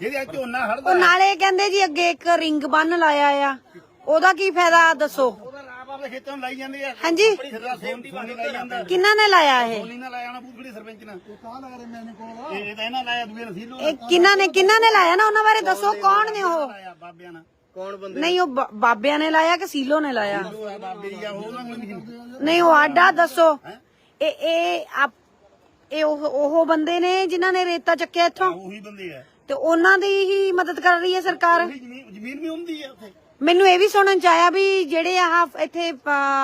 ਜਿਹਦੇ ਝੋਨਾ ਹੜਦਾ ਉਹ ਨਾਲੇ ਕਹਿੰਦੇ ਜੀ ਅੱਗੇ ਇੱਕ ਰਿੰਗ ਬੰਨ ਲਾਇਆ ਆ। ਉਹਦਾ ਕੀ ਫਾਇਦਾ ਦੱਸੋ? ਉਹਦਾ ਰਾਬ ਆਪਣੇ ਖੇਤਾਂ ਨੂੰ ਲਾਈ ਜਾਂਦੇ ਆ। ਹਾਂਜੀ। ਸਿੱਧਾ ਸੋਨੀ ਸੋਨੀ ਲਾਈ ਜਾਂਦਾ ਕਿੰਨਾਂ ਨੇ ਲਾਇਆ ਇਹ? ਸੋਨੀ ਨਾਲ ਲਾਇਆ ਨਾ ਬੂਥੜੀ ਸਰਪੰਚ ਨਾਲ। ਇਹ ਇਹ ਤਾਂ ਇਹਨਾਂ ਲਾਇਆ ਦੂਏ ਨਸੀਲੋ ਇਹ ਕਿੰਨਾਂ ਨੇ ਕਿੰਨਾਂ ਨੇ ਲਾਇਆ ਨਾ ਉਹਨਾਂ ਬਾਰੇ ਦੱਸੋ ਕੌਣ ਨੇ ਉਹ? ਲਾਇਆ ਬਾਬਿਆਂ ਨਾਲ। ਕੌਣ ਬੰਦੇ? ਨਹੀਂ ਉਹ ਬ- ਬਾਬਿਆਂ ਨੇ ਲਾਇਆ ਕਿ ਸੀਲੋ ਨੇ ਲਾਇਆ? ਉਹ ਆ ਬਾਬੇ ਜੀ ਆ ਉਹ ਨਾ ਨਹੀਂ ਨਹੀਂ ਉਹ ਆਡਾ ਦੱਸੋ। ਇਹ ਇਹ ਆਪ- ਇਹ ਉਹ ਉਹ ਬੰਦੇ ਨੇ ਜਿਨ੍ਹਾਂ ਨੇ ਰੇਤਾ ਚੱਕਿਆ ਇੱਥੋਂ? ਉਹੀ ਬੰਦੇ ਆ। ਤੇ ਉਹਨਾਂ ਦੀ ਹੀ ਮਦਦ ਕਰ ਰਹੀ ਹੈ ਸਰਕਾਰ? ਜ਼ਮੀਨ ਵੀ ਹੁੰਦੀ ਆ ਉੱਥੇ। ਮੈਨੂੰ ਇਹ ਵੀ ਸੁਣਨ ਚ ਆਇਆ ਵੀ ਜਿਹੜੇ ਆਹ ਇੱਥੇ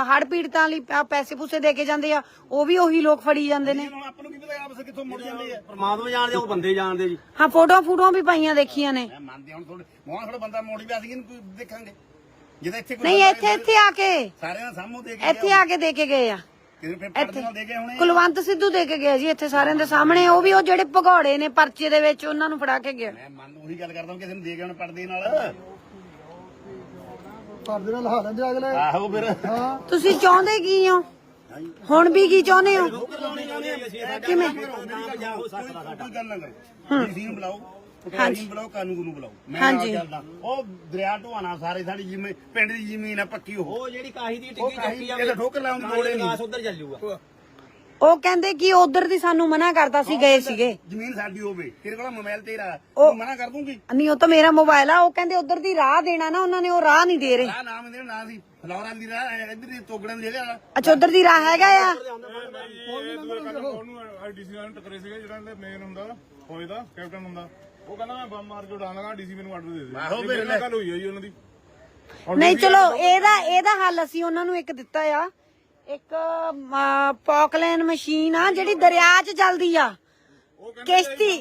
ਹੜ ਪੀੜਤਾਂ ਲਈ ਪੈਸੇ ਪੂਸੇ ਦੇ ਕੇ ਜਾਂਦੇ ਆ ਉਹ ਵੀ ਉਹੀ ਲੋਕ ਫੜੀ ਜਾਂਦੇ ਨੇ। ਆਪਾਂ ਨੂੰ ਕੀ ਪਤਾ ਆਪਸ ਕਿੱਥੋਂ ਮੁੜ ਜਾਂਦੇ ਆ? ਪਰਮਾਤਮਾ ਜਾਣਦੇ ਉਹ ਬੰਦੇ ਜਾਣਦੇ ਜੀ। ਹਾਂ ਫੋਟੋ ਫੋਟੋ ਵੀ ਪਾਈਆਂ ਦੇਖੀਆਂ ਨੇ। ਮੈਂ ਮੰਨਦੇ ਹੁਣ ਥੋੜੇ ਮੋਹਨ ਥੋੜਾ ਬੰਦਾ ਮੋੜੀ ਵੀ ਅਸੀਂ ਕੋਈ ਦੇਖਾਂਗੇ। ਜਿਹਦਾ ਇੱਥੇ ਕੋਈ ਨਹੀਂ ਇੱਥੇ ਇੱਥੇ ਆ ਕੇ। ਸਾਰਿਆਂ ਨਾਲ ਸਾਹਮਣੇ ਦੇ ਕੇ ਇੱਥੇ ਆ ਕੇ ਦੇ ਕੇ ਗਏ ਆ। ਹੁਣੇ ਕੁਲਵੰਤ ਸਿੱਧੂ ਦੇ ਕੇ ਗਿਆ ਜੀ ਇੱਥੇ ਸਾਰਿਆਂ ਦੇ ਸਾਹਮਣੇ। ਉਹ ਵੀ ਉਹ ਜਿਹੜੇ ਭਗੌੜੇ ਨੇ ਪਰਚੇ ਦੇ ਵਿੱਚ ਉਹਨਾਂ ਨੂੰ ਫੜਾ ਕੇ ਗਿਆ। ਮੈਂ ਮੰਨ ਉਹੀ ਗੱਲ ਕਰਦਾ ਕਿਸੇ ਨੂੰ ਦੇ ਕੇ ਹੁਣ ਪਰਦੇ ਨਾਲ। ਪਰਦੇ ਨਾਲ ਲਾ ਲੈਂਦੇ ਅਗਲੇ। ਆਹੋ ਫਿਰ। ਤੁਸੀਂ ਚਾਹੁੰਦੇ ਕੀ ਹੋ? ਹੁਣ ਵੀ ਕੀ ਚਾਹੁੰਦੇ ਹੋ? ਕਿਵੇਂ? ਕੋਈ ਗੱਲ ਨਾ ਕਰੋ। ਡੀਸੀ ਨੂੰ ਬੁਲਾਓ ਹਾਂਜੀ ਬੁਲਾਓ ਕਾਨੂੰਨ ਨੂੰ ਬੁਲਾਓ ਮੈਂ ਨਾਲ ਹਾਂਜੀ। ਚੱਲਦਾ ਉਹ ਦਰਿਆ ਢੋਆਣਾ ਸਾਰੇ ਸਾਡੀ ਜਿਵੇਂ ਪਿੰਡ ਦੀ ਜ਼ਮੀਨ ਆ ਪੱਕੀ ਉਹ ਉਹ ਜਿਹੜੀ ਕਾਹੀ ਦੀ ਉਹ ਟਿੱਕੀ ਕਾਹੀ ਚੱਕੀ ਆ ਇਹਦਾ ਠੋਕਰ ਲਾਉਣ ਦੀ ਲੋੜ ਹੀ ਨਹੀਂ ਉਧਰ ਚੱਲ ਜੂਗਾ ਉਹ ਕਹਿੰਦੇ ਕਿ ਉਧਰ ਦੀ ਸਾਨੂੰ ਮਨਾ ਕਰਤਾ ਸੀ ਗਏ ਸੀਗੇ ਜ਼ਮੀਨ ਸਾਡੀ ਹੋਵੇ ਤੇਰੇ ਕੋਲ ਮੋਬਾਈਲ ਤੇਰਾ ਉਹ- ਤੂੰ ਮਨਾ ਕਰ ਦੂੰਗੀ ਨਹੀਂ ਉਹ ਤਾਂ ਮੇਰਾ ਮੋਬਾਈਲ ਆ ਉਹ ਕਹਿੰਦੇ ਉਧਰ ਦੀ ਰਾਹ ਦੇਣਾ ਨਾ ਉਹਨਾਂ ਨੇ ਉਹ ਰਾਹ ਨਹੀਂ ਦੇ ਰਹੇ ਆ ਨਾਮ ਦੇਣਾ ਨਾ ਸੀ ਫਲੌਰਾਂ ਦੀ ਰਾਹ ਇੱਧਰ ਦੀ ਤੋਗੜਾਂ ਦੀ ਜਗ੍ਹਾ ਅੱਛਾ ਉਧਰ ਦੀ ਰਾਹ ਹੈਗਾ ਆ ਡੀਸੀ ਨਾਲ ਟੱਕਰੇ ਸੀਗੇ ਜਿਹੜਾ ਇਹਦਾ ਮੇਨ ਹੁੰਦਾ ਫੌਜ ਦਾ ਕੈਪਟਨ ਹੁੰਦਾ। ਉਹ ਕਹਿੰਦਾ ਮੈਂ ਬੰਮ ਮਾਰ ਕੇ ਉਡਾਣਾਗਾ ਡੀਸੀ ਮੈਨੂੰ ਆਰਡਰ ਦੇ ਦੇ। ਆਹੋ ਮੇਰੇ ਨਾਲ ਗੱਲ ਹੋਈ ਹੈ ਜੀ ਉਹਨਾਂ ਦੀ। ਨਹੀਂ ਚਲੋ ਇਹਦਾ ਇਹਦਾ ਹੱਲ ਅਸੀਂ ਉਹਨਾਂ ਨੂੰ ਇੱਕ ਦਿੱਤਾ ਆ। ਇੱਕ ਪੌਕਲੈਨ ਮਸ਼ੀਨ ਆ ਜਿਹੜੀ ਦਰਿਆ 'ਚ ਚੱਲਦੀ ਆ। ਕਿਸ਼ਤੀ।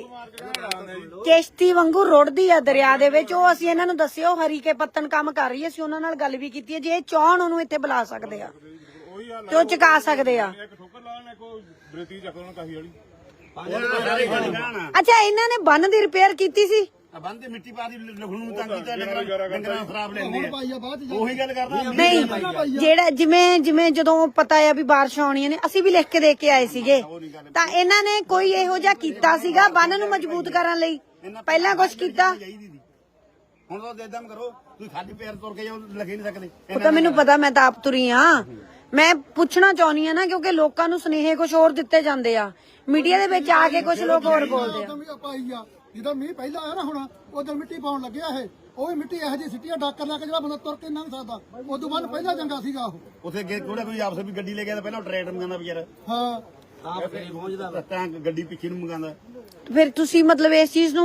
ਕਿਸ਼ਤੀ ਵਾਂਗੂ ਰੁੜਦੀ ਆ ਦਰਿਆ ਦੇ ਵਿੱਚ। ਉਹ ਅਸੀਂ ਇਹਨਾਂ ਨੂੰ ਦੱਸਿਓ ਹਰੀਕੇ ਪੱਤਨ ਕੰਮ ਕਰ ਰਹੀ ਅਸੀਂ ਉਹਨਾਂ ਨਾਲ ਗੱਲ ਵੀ ਕੀਤੀ ਹੈ ਜੇ ਇਹ ਚਾਹਣ ਉਹਨੂੰ ਇੱਥੇ ਬੁਲਾ ਸਕਦੇ ਆ। ਤੇ ਉਹ ਚੁਕਾ ਸਕਦੇ ਆ ਇੱਕ ਠੋਕਰ ਲਾਣ ਇੱਕ ਉਹ ਬਰੇਤੀ ਚੱਕ ਉਹਨਾਂ ਕਾਹੀ ਵਾਲੀ? ਅੱਛਾ ਇਹਨਾਂ ਨੇ ਬੰਨ ਦੀ ਰਿਪੇਅਰ ਕੀਤੀ ਸੀ? ਆ ਬੰਦੇ ਮਿੱਟੀ ਪਾ ਦੀ ਲਖਣੂ ਨੂੰ ਤੰਗ ਕੀਤਾ ਡੰਗਰਾਂ ਡੰਗਰਾਂ ਖਰਾਬ ਲੈਂਦੇ ਆ। ਭਾਈ ਆ ਬਾਅਦ ਚ ਉਹੀ ਗੱਲ ਕਰਦਾ ਨਹੀਂ ਜਿਹੜਾ ਜਿਵੇਂ ਜਿਵੇਂ ਜਦੋਂ ਪਤਾ ਆ ਵੀ ਬਾਰਿਸ਼ ਆਉਣੀਆਂ ਨੇ ਅਸੀਂ ਵੀ ਲਿਖ ਕੇ ਦੇ ਕੇ ਆਏ ਸੀਗੇ। ਤਾਂ ਇਹਨਾਂ ਨੇ ਕੋਈ ਇਹੋ ਜਿਹਾ ਕੀਤਾ ਸੀਗਾ ਬੰਨ ਨੂੰ ਮਜ਼ਬੂਤ ਕਰਨ ਲਈ? ਪਹਿਲਾਂ ਕੁਝ ਕੀਤਾ? ਹੁਣ ਤਾਂ ਇਦਾਂ ਕਰੋ ਤੁਸੀਂ ਖਾਲੀ ਪੈਰ ਤੁਰ ਕੇ ਜਾਓ ਲੱਗੇ ਨਹੀਂ ਸਕਦੇ। ਉਹ ਤਾਂ ਮੈਨੂੰ ਪਤਾ ਮੈਂ ਤਾਂ ਆਪ ਤੁਰੀ ਆ। ਮੈਂ ਪੁੱਛਣਾ ਚਾਹੁੰਦੀ ਆ ਨਾ ਕਿਉਂਕਿ ਲੋਕਾਂ ਨੂੰ ਸੁਨੇਹੇ ਕੁਝ ਹੋਰ ਦਿੱਤੇ ਜਾਂਦੇ ਆ। ਮੀਡੀਆ ਦੇ ਵਿੱਚ ਆ ਕੇ ਕੁਝ ਲੋਕ ਹੋਰ ਬੋਲਦੇ ਆ। ਵੀ ਪਾਈ ਆ ਜਦੋਂ ਮੀਂਹ ਪਹਿਲਾਂ ਆਇਆ ਨਾ ਹੁਣ ਉਦੋਂ ਮਿੱਟੀ ਪਾਉਣ ਲੱਗਿਆ ਇਹ। ਉਹ ਵੀ ਮਿੱਟੀ ਇਹੋ ਜਿਹੀ ਸਿੱਟੀਆਂ ਡਾਕਰ ਲਾ ਕੇ ਜਿਹੜਾ ਬੰਦਾ ਤੁਰ ਕੇ ਲੰਘ ਸਕਦਾ। ਉਦੋਂ ਬਾਅਦ ਪਹਿਲਾਂ ਚੰਗਾ ਸੀਗਾ ਉਹ। ਉੱਥੇ ਅੱਗੇ ਕੋੜਾ ਕੋਈ ਆਪਸ ਵਿੱਚ ਗੱਡੀ ਲੈ ਗਿਆ ਤਾਂ ਪਹਿਲਾਂ ਟਰੈਕਟਰ ਮੰਗਾਉਂਦਾ ਵਿਚਾਰਾ ਹਾਂ। ਤਾਂ ਫੇਰ ਪਹੁੰਚਦਾ ਤਾਂ ਗੱਡੀ ਪਿੱਛੇ ਨੂੰ ਮੰਗਾਉਂਦਾ ਫਿਰ ਤੁਸੀਂ ਮਤਲਬ ਇਸ ਚੀਜ਼ ਨੂੰ